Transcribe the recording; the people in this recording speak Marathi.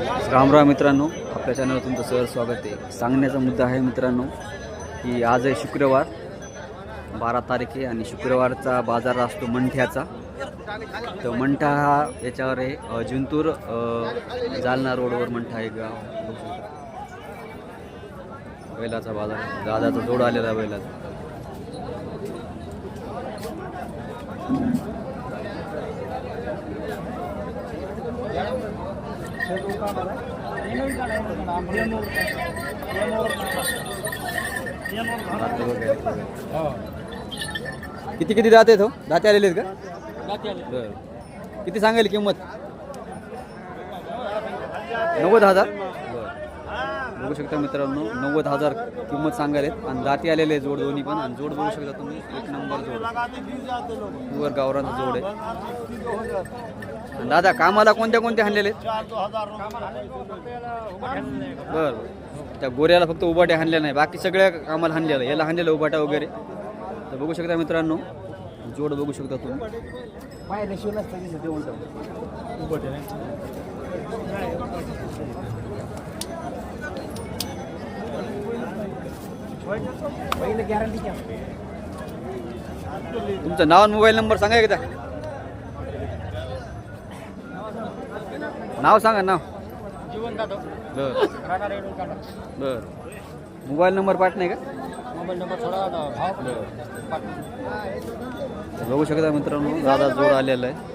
रामराम मित्रांनो आपल्या चॅनलवर तुमचं सहज स्वागत आहे. सांगण्याचा मुद्दा आहे मित्रांनो की आज आहे शुक्रवार बारा तारीख आहे आणि शुक्रवारचा बाजार असतो मंठ्याचा. तर मंठा हा याच्यावर आहे जिंतूर जालना रोडवर मंठा आहे गाव. बैलाचा बाजार दादाचा जोड आलेला आहे बैलाचा. किती किती दाते तो दाते आलेले आहेत का? बरं. किती सांगायला किंमत? नव्वद हजार. बघू शकता मित्रांनो नव्वद हजार किंमत सांगायला आणि दाती आलेले आहे जोड दोन्ही पण. आणि जोड बघू शकता तुम्ही. एक नंबर जोड. वर गावरांचा जोड आहे. दादा कामाला कोणत्या कोणत्या आणलेले आहेत? बरं. त्या गोऱ्याला फक्त उभाट्या हाणल्या नाही. बाकी सगळ्या कामाला हाणलेलं याला हाणलेलं उभाट्या वगैरे. तर बघू शकता मित्रांनो जोड बघू शकता तुम्ही. तुमचं नाव आणि मोबाईल नंबर सांगा एकदा. नाव सांगा नाव. बर. बर. मोबाईल नंबर पाठ नाही का? मोबाईल नंबर थोडा भाव बघू शकता मित्रांनो दादा जोड आलेला आहे.